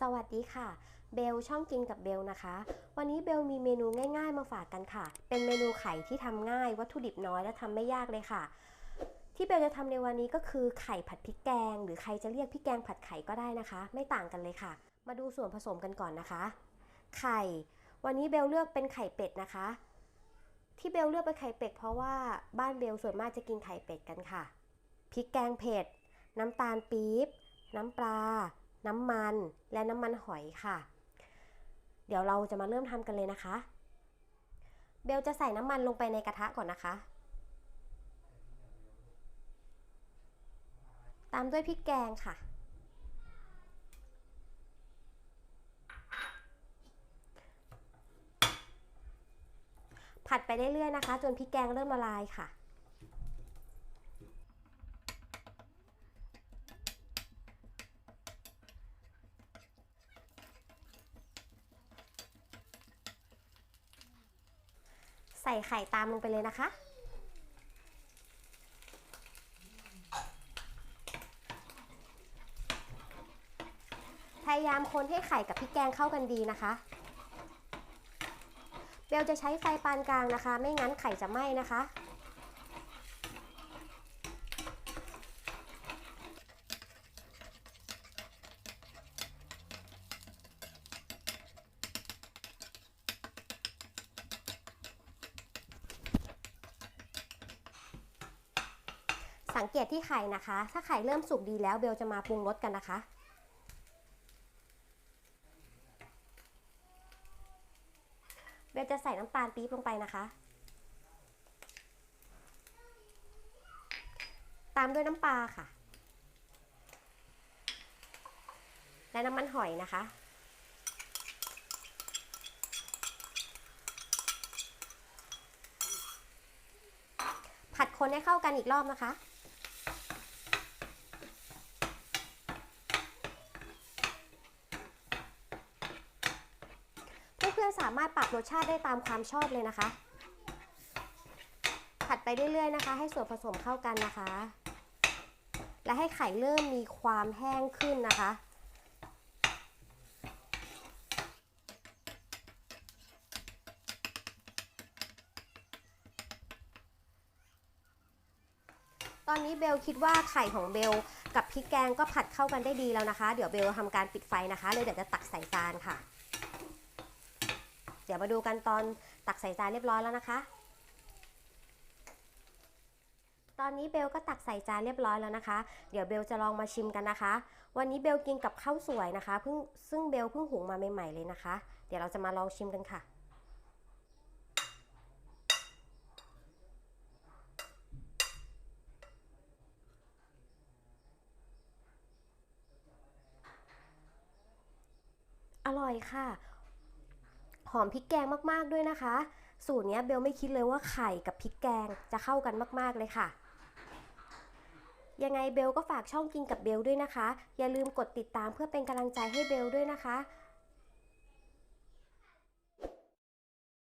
สวัสดีค่ะ เบลช่องกินกับเบลนะคะ วันนี้เบลมีเมนูง่ายๆมาฝากกันค่ะ เป็นเมนูไข่ที่ทำง่าย วัตถุดิบน้อยและทำไม่ยากเลยค่ะ ที่เบลจะทำในวันนี้ก็คือไข่ผัดพริกแกง หรือใครจะเรียกพริกแกงผัดไข่ก็ได้นะคะ ไม่ต่างกันเลยค่ะ มาดูส่วนผสมกันก่อนนะคะ ไข่ วันนี้เบลเลือกเป็นไข่เป็ดนะคะ ที่เบลเลือกเป็นไข่เป็ดเพราะว่าบ้านเบลส่วนมากจะกินไข่เป็ดกันค่ะพริกแกงเผ็ด น้ำตาลปี๊บ น้ำปลา น้ำมันและน้ำมันหอยค่ะ เดี๋ยวเราจะมาเริ่มทำกันเลยนะคะ เบลจะใส่น้ำมันลงไปในกระทะก่อนนะคะ ตามด้วยพริกแกงค่ะ ผัดไปเรื่อยๆนะคะ จนพริกแกงเริ่มละลายค่ะ ใส่ไข่ตามลงไปเลยนะคะ พยายามคนให้ไข่กับพริกแกงเข้ากันดีนะคะเบลจะใช้ไฟปานกลางนะคะ ไม่งั้นไข่จะไหม้นะคะ สังเกตที่ไข่นะคะ ถ้าไข่เริ่มสุกดีแล้วเบลจะมาปรุงรสกันนะคะ เบลจะใส่น้ำตาลปี๊บลงไปนะคะ ตามด้วยน้ำปลาค่ะ และน้ำมันหอยนะคะผัดคนให้เข้ากันอีกรอบนะคะ อนๆสามารถปรับรสชาติได้ตามความชอบเลยนะคะ ผัดไปเรื่อยๆนะคะ ให้ส่วนผสมเข้ากันนะคะ และให้ไข่เริ่มมีความแห้งขึ้นนะคะตอนนี้เบลคิดว่าไข่ของเบลกับพริกแกงก็ผัดเข้ากันได้ดีแล้วนะคะ เดี๋ยวเบลทำการปิดไฟนะคะเลยเดี๋ยวจะตักใส่จานค่ะ เดี๋ยวมาดูกันตอนตักใส่จานเรียบร้อยแล้วนะคะ ตอนนี้เบลก็ตักใส่จานเรียบร้อยแล้วนะคะ เดี๋ยวเบลจะลองมาชิมกันนะคะ วันนี้เบลกินกับข้าวสวยนะคะเพิ่งซึ่งเบลเพิ่งหุงมาใหม่ๆเลยนะคะ เดี๋ยวเราจะมาลองชิมกันค่ะอร่อยค่ะ หอมพริกแกงมากๆด้วยนะคะ สูตรนี้เบลไม่คิดเลยว่าไข่กับพริกแกงจะเข้ากันมากๆเลยค่ะ ยังไงเบลก็ฝากช่องกินกับเบลด้วยนะคะ อย่าลืมกดติดตามเพื่อเป็นกำลังใจให้เบลด้วยนะคะ